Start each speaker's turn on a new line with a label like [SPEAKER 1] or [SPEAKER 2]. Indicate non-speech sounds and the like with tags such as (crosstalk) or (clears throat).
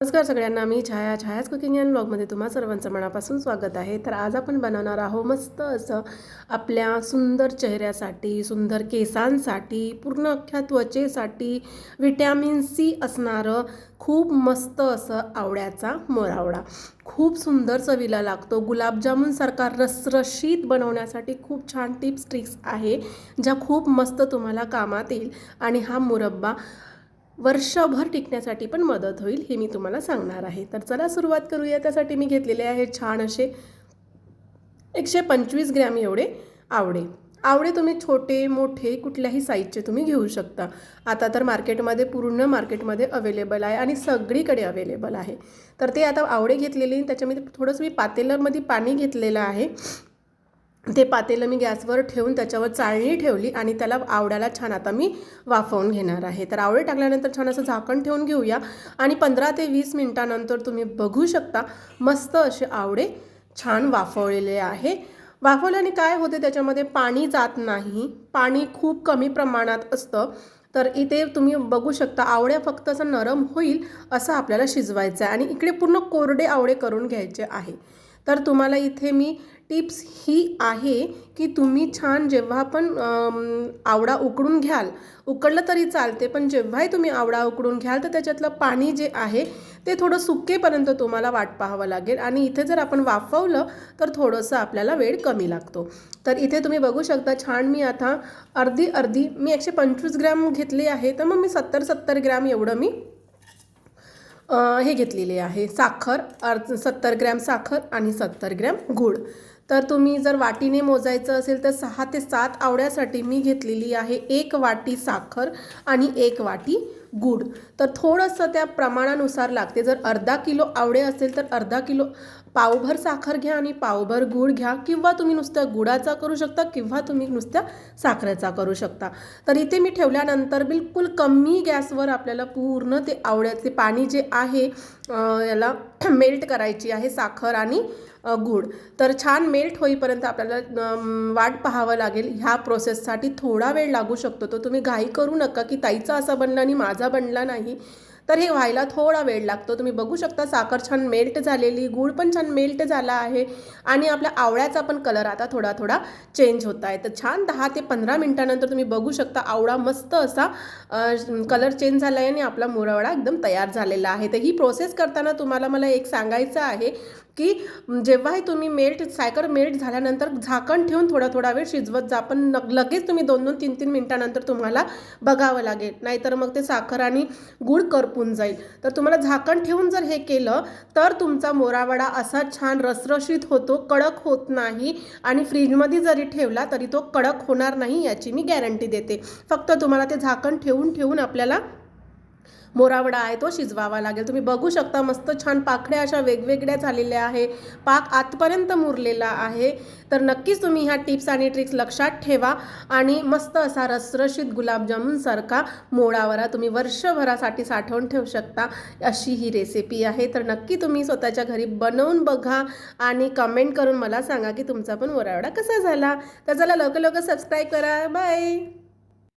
[SPEAKER 1] नमस्कार सगळ्यांना मी छाया छायाच cooking and ब्लॉगमध्ये तुम्हा सर्वांचं मनापासून स्वागत आहे. तर आज आपण बनवणार आहोत मस्त असं आपल्या सुंदर चेहऱ्यासाठी सुंदर केसांसाठी पूर्ण अख्ख्या त्वचेसाठी विटॅमिन सी असणारं खूप मस्त असं आवळ्याचा मोरावडा खूप सुंदर चवीला लागतो. गुलाबजामुनसारखा रसरशीत बनवण्यासाठी खूप छान टिप्स ट्रिक्स आहे ज्या खूप मस्त तुम्हाला कामात येईल. आणि हा मुरब्बा वर्षभर टिकण्यासाठी पण मदत होईल हे मी तुम्हाला सांगणार आहे. तर चला सुरुवात करूया. त्यासाठी मी घेतलेले आहे छान असे एकशे पंचवीस ग्रॅम एवढे आवडे आवडे तुम्ही छोटे मोठे कुठल्याही साईजचे तुम्ही घेऊ शकता. आता तर मार्केटमध्ये पूर्ण मार्केटमध्ये अवेलेबल आहे आणि सगळीकडे अवेलेबल आहे. तर ते आता आवडे घेतलेले त्याच्यामध्ये थोडंसं मी पातेलरमध्ये पाणी घेतलेलं आहे. ते पातेलं मी गॅसवर ठेवून त्याच्यावर चाळणी ठेवली आणि त्याला आवड्याला छान आता मी वाफवून घेणार आहे. तर आवळे टाकल्यानंतर छान असं झाकण ठेवून घेऊया आणि पंधरा ते वीस मिनटानंतर तुम्ही बघू शकता मस्त असे आवडे छान वाफवलेले आहे. वाफवल्याने काय होते त्याच्यामध्ये पाणी जात नाही पाणी खूप कमी प्रमाणात असतं. तर इथे तुम्ही बघू शकता आवड्या फक्त असं नरम होईल असं आपल्याला शिजवायचं आहे आणि इकडे पूर्ण कोरडे आवडे करून घ्यायचे आहे. तर तुम्हाला इथे मी टिप्स ही आहे की तुम्ही छान जेव्हा पण आवडा उकडून घ्याल. उकडलं तरी चालते पण जेव्हाही तुम्ही आवडा उकडून घ्याल तर त्याच्यातलं पाणी जे आहे ते थोडं सुकेपर्यंत तुम्हाला वाट पाहावं लागेल. आणि इथे जर आपण वाफवलं तर थोडंसं आपल्याला वेळ कमी लागतो. तर इथे तुम्ही बघू शकता छान मी आता अर्धी अर्धी मी एकशे पंचवीस ग्रॅम घेतली आहे तर मग मी सत्तर सत्तर ग्रॅम एवढं मी हे घेतलेले आहे. साखर अर्ध सत्तर ग्रॅम साखर आणि सत्तर ग्रॅम गूळ. तर तुम्ही जर वाटीने मोजायचं असेल तर सहा ते सात आवड्यासाठी मी घेतलेली आहे एक वाटी साखर आणि एक वाटी गुड तर थोडंसं त्या प्रमाणानुसार लागते. जर अर्धा किलो आवडे असेल तर अर्धा किलो पावभर साखर घ्या आणि पावभर गूळ घ्या किंवा तुम्ही नुसत्या गुळाचा करू शकता किंवा तुम्ही नुसत्या साखरेचा करू शकता. तर इथे मी ठेवल्यानंतर बिलकुल कमी गॅसवर आपल्याला पूर्ण ते आवड्याचे पाणी जे आहे याला (clears throat) मेल्ट करायची आहे साखर आणि गूळ तर छान मेल्ट होईपर्यंत आपल्याला वाट पाहावं लागेल. ह्या प्रोसेससाठी थोडा वेळ लागू शकतो. तो तुम्ही घाई करू नका की ताईचा असा बनला आणि माझा बनला नाही. तर हे व्हायला थोडा वेळ लागतो. तुम्ही बघू शकता साखर छान मेल्ट झालेली गूळ पण छान मेल्ट झाला आहे आणि आपल्या आवळ्याचा पण कलर आता थोडा थोडा चेंज होत आहे. तर छान दहा ते पंधरा मिनटानंतर तुम्ही बघू शकता आवळा मस्त असा कलर चेंज झाला आहे आणि आपला मुरवडा एकदम तयार झालेला आहे. तर ही प्रोसेस करताना तुम्हाला मला एक सांगायचं आहे. की जेव्हाही तुम्ही मेल्ट सायकर मेल्ट झाल्यानंतर झाकण ठेवून थोडा थोडा वेळ शिजवत जा. पण लगेच तुम्ही दोन दोन तीन तीन मिनटानंतर तुम्हाला बघावं लागेल. नाहीतर मग ते साखर आणि गूळ करपून जाईल. तर तुम्हाला झाकण ठेवून जर हे केलं तर तुमचा मोरावडा असा छान रसरशीत होतो कडक होत नाही आणि फ्रीजमध्ये जरी ठेवला तरी तो कडक होणार नाही याची मी गॅरंटी देते. फक्त तुम्हाला ते झाकण ठेवून ठेवून आपल्याला मोरावडा आहे तो शिजवावा लागेल. तुम्ही बघू शकता मस्त छान पाखड्या अशा वेगवेगळ्या झालेल्या आहे. पाक आतपर्यंत मुरलेला आहे. तर नक्कीच तुम्ही ह्या टिप्स आणि ट्रिक्स लक्षात ठेवा आणि मस्त असा रसरशीत गुलाबजामुनसारखा मोडावरा तुम्ही वर्षभरासाठी साठवून ठेवू शकता अशी ही रेसिपी आहे. तर नक्की तुम्ही स्वतःच्या घरी बनवून बघा आणि कमेंट करून मला सांगा की तुमचा पण मोरावडा कसा झाला. तर चला लवकर लवकर सबस्क्राईब करा. बाय